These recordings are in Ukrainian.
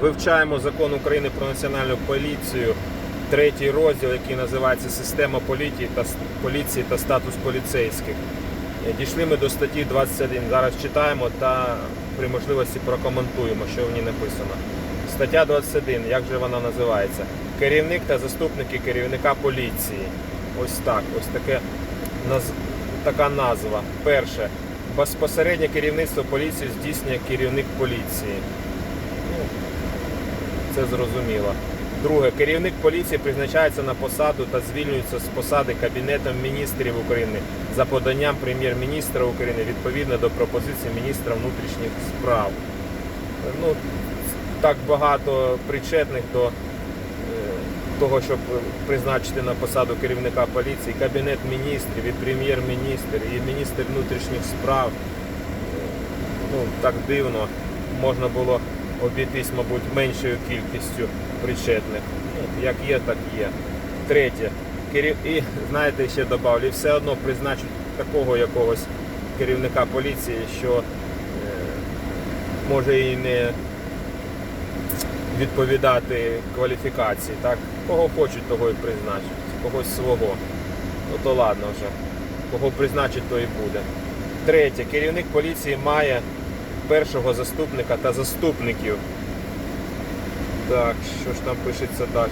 Вивчаємо закон України про національну поліцію, третій розділ, який називається Система поліції та, поліції та статус поліцейських. Е, Дійшли ми до статті 21. Зараз читаємо та при можливості прокоментуємо, що в ній написано. Стаття 21, як же вона називається? Керівник та заступники керівника поліції. Ось так, ось таке наз- така назва. Перше. Безпосереднє керівництво поліції здійснює керівник поліції. Це зрозуміло. Друге, керівник поліції призначається на посаду та звільнюється з посади Кабінетом міністрів України за поданням прем'єр-міністра України відповідно до пропозиції міністра внутрішніх справ. Ну, так багато причетних до е, того, щоб призначити на посаду керівника поліції, Кабінет міністрів, і прем'єр-міністр, і міністр внутрішніх справ. Е, Ну, так дивно. Можна було обійтись, мабуть, меншою кількістю причетних. Як є, так є. Третє. І знаєте, ще додав, і все одно призначать такого якогось керівника поліції, що е, може і не відповідати кваліфікації. Так? Кого хочуть, того і призначать. Когось свого. Ну то ладно вже. Кого призначить, то і буде. Третє. Керівник поліції має першого заступника та заступників. Так, що ж там пишеться далі?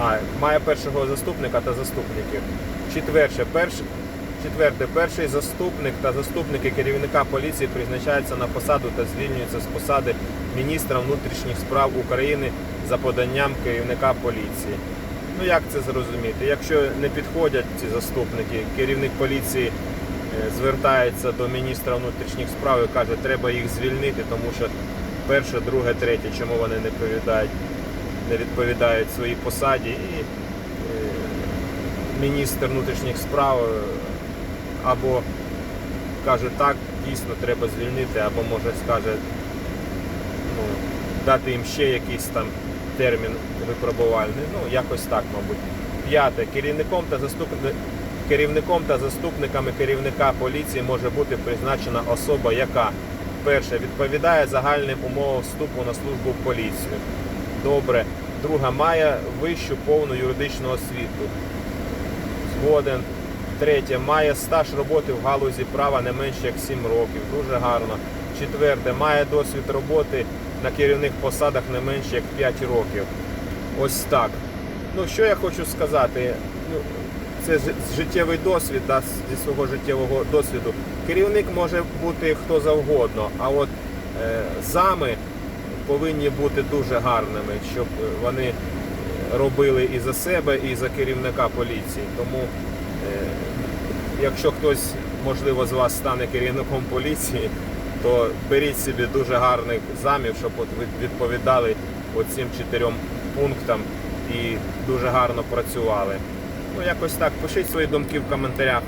А, має першого заступника та заступників. Четверте, перш... Четверте, перший заступник та заступники керівника поліції призначаються на посаду та звільнюються з посади міністра внутрішніх справ України за поданням керівника поліції. Ну як це зрозуміти? Якщо не підходять ці заступники, керівник поліції звертається до міністра внутрішніх справ і каже, треба їх звільнити, тому що перше, друге, третє, чому вони не відповідають, не відповідають своїй посаді. І е, міністр внутрішніх справ е, або каже так, дійсно треба звільнити, або може скаже ну, дати їм ще якийсь там термін випробувальний. Ну, якось так, мабуть. П'яте. Керівником та заступником. Керівником та заступниками керівника поліції може бути призначена особа, яка перше відповідає загальним умовам вступу на службу в поліцію. Добре. Друга має вищу повну юридичну освіту. Згоден. Третє. Має стаж роботи в галузі права не менше як 7 років. Дуже гарно. Четверте. Має досвід роботи на керівних посадах не менше як 5 років. Ось так. Ну, що я хочу сказати? Це життєвий досвід, да, зі свого життєвого досвіду. Керівник може бути хто завгодно, а от е, зами повинні бути дуже гарними, щоб вони робили і за себе, і за керівника поліції. Тому, е, якщо хтось, можливо, з вас стане керівником поліції, то беріть собі дуже гарних замів, щоб відповідали оцим чотирьом пунктам і дуже гарно працювали. Ну, якось так. Пишіть свої думки в коментарях.